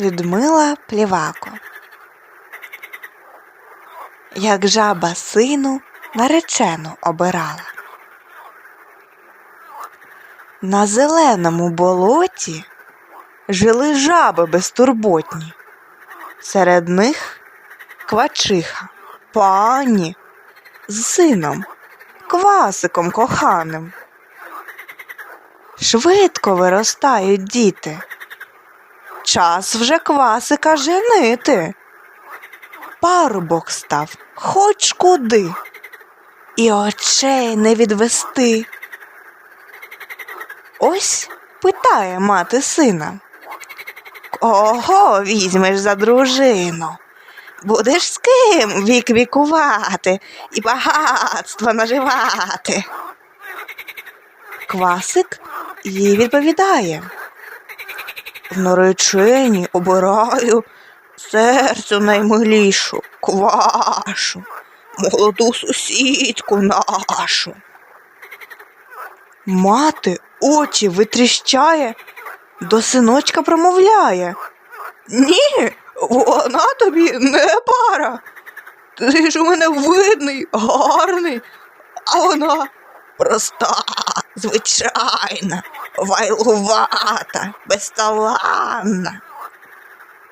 Людмила Плівако. Як жаба сину наречену обирала. На зеленому болоті жили жаби безтурботні. Серед них квачиха, пані з сином, квасиком коханим. Швидко виростають діти. Час вже квасика женити. Парубок став хоч куди, і очей не відвести. Ось питає мати сина. Кого візьмеш за дружину? Будеш з ким вік вікувати і багатство наживати. Квасик їй відповідає. В наречені обираю серцю наймилішу, квашу, молоду сусідку нашу. Мати очі витріщає, до синочка промовляє. Ні, вона тобі не пара. Ти ж у мене видний, гарний, а вона проста, звичайна, вайлувата, безталанна.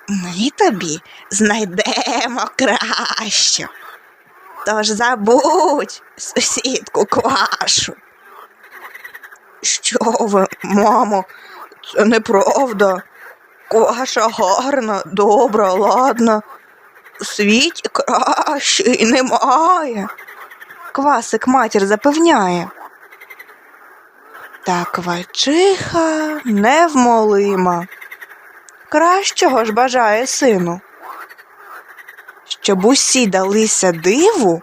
Ми тобі знайдемо кращу. Тож забудь сусідку квашу. Що ви, мамо, це неправда. Кваша гарна, добра, ладна. У світі кращої немає. Квасик матір запевняє. Та квачиха невмолима. Кращого ж бажає сину. Щоб усі далися диву,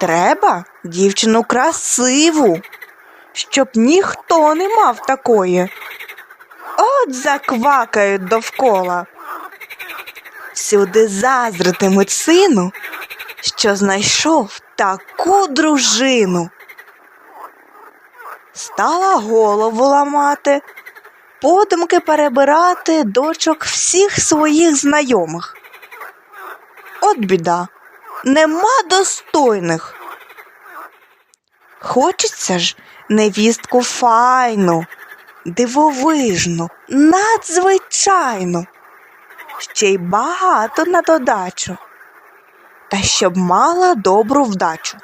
треба дівчину красиву, щоб ніхто не мав такої. От заквакають довкола. Всюди заздритимуть сину, що знайшов таку дружину. Стала голову ламати, подумки перебирати дочок всіх своїх знайомих. От біда, нема достойних. Хочеться ж невістку файну, дивовижну, надзвичайну, ще й багато на додачу, та щоб мала добру вдачу.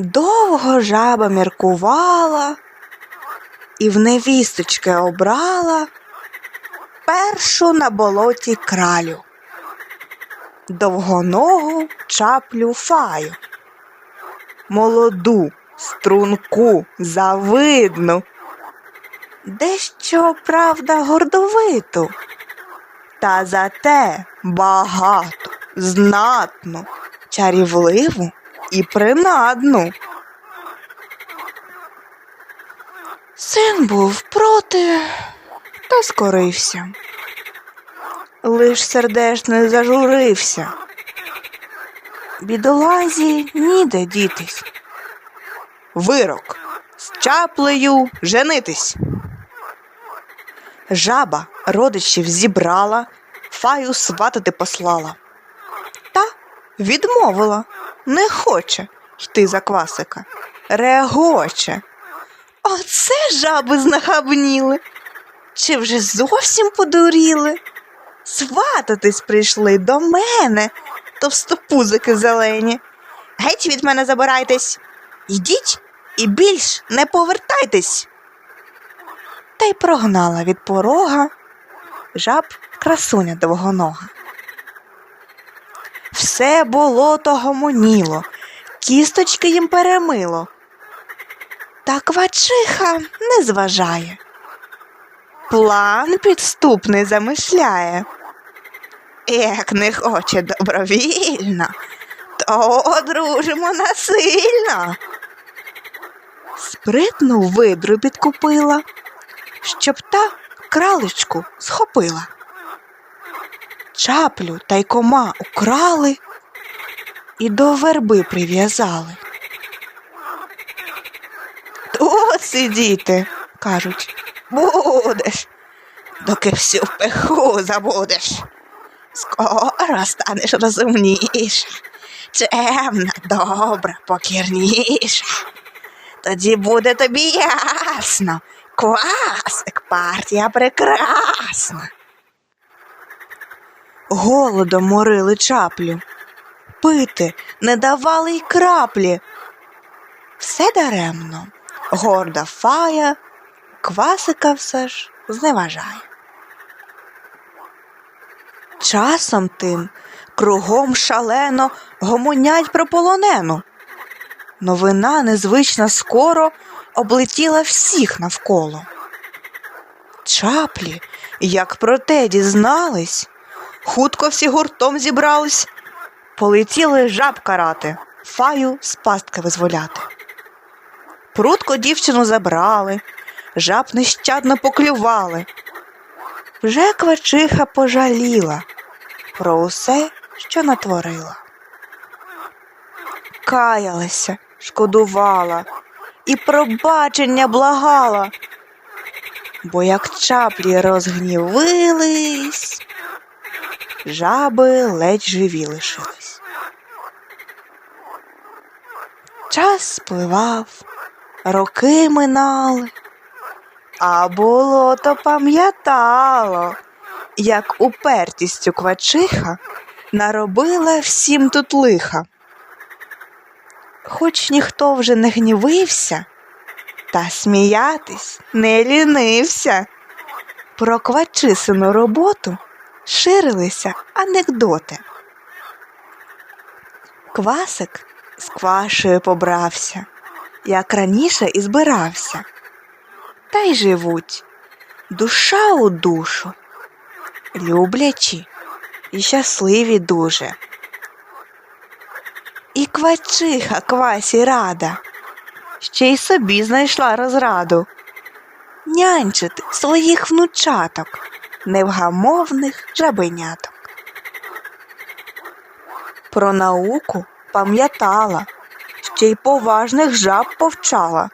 Довго жаба міркувала і в невісточки обрала першу на болоті кралю, довгоногу чаплю фаю, молоду, струнку, завидну, дещо, правда, гордовиту, та зате багату, знатну, чарівливу і принадну. Син був проти та скорився. Лиш сердешно зажурився. Бідолазі ніде дітись. Вирок з чаплею женитись. Жаба родичів зібрала, фаю сватати послала. Та відмовила, не хоче йти за квасика, регоче. Оце жаби знахабніли. Чи вже зовсім подуріли? Свататись прийшли до мене, товстопузики зелені. Геть від мене забирайтесь. Йдіть і більш не повертайтесь. Та й прогнала від порога жаб красуня довгонога. Все болото гомоніло, кісточки їм перемило. Та квачиха не зважає. План підступний замишляє. Як не хоче добровільно, то одружимо насильно. Спритну видру підкупила, щоб та кралечку схопила. Чаплю та й кома украли і до верби прив'язали. Тут сидіти, кажуть, будеш, доки всю пиху забудеш. Скоро станеш розумніша, чемна, добра, покірніша. Тоді буде тобі ясно. Квасик партія прекрасна. Голодом морили чаплю. Пити не давали й краплі. Все даремно. Горда фая, квасика все ж зневажає. Часом тим кругом шалено гомонять про полонену. Новина незвична скоро облетіла всіх навколо. Чаплі, як про те дізнались, хутко всі гуртом зібрались, полетіли жаб карати, фаю з пастки визволяти. Прутко дівчину забрали, жаб нещадно поклювали. Вже квачиха пожаліла про усе, що натворила. Каялася, шкодувала і пробачення благала, бо як чаплі розгнівились, жаби ледь живі лишились. Час спливав, роки минали, а болото пам'ятало, як упертістю квачиха наробила всім тут лиха. Хоч ніхто вже не гнівився, та сміятись не лінився. Про квачисину роботу ширилися анекдоти. Квасик з квашею побрався, як раніше і збирався. Та й живуть душа у душу, люблячі і щасливі дуже. І квачиха квасі рада, ще й собі знайшла розраду нянчити своїх внучаток, невгамовних жабеняток. Про науку пам'ятала, ще й поважних жаб повчала,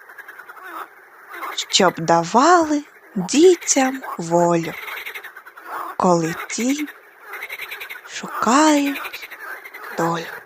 щоб давали дітям волю, коли ті шукають долю.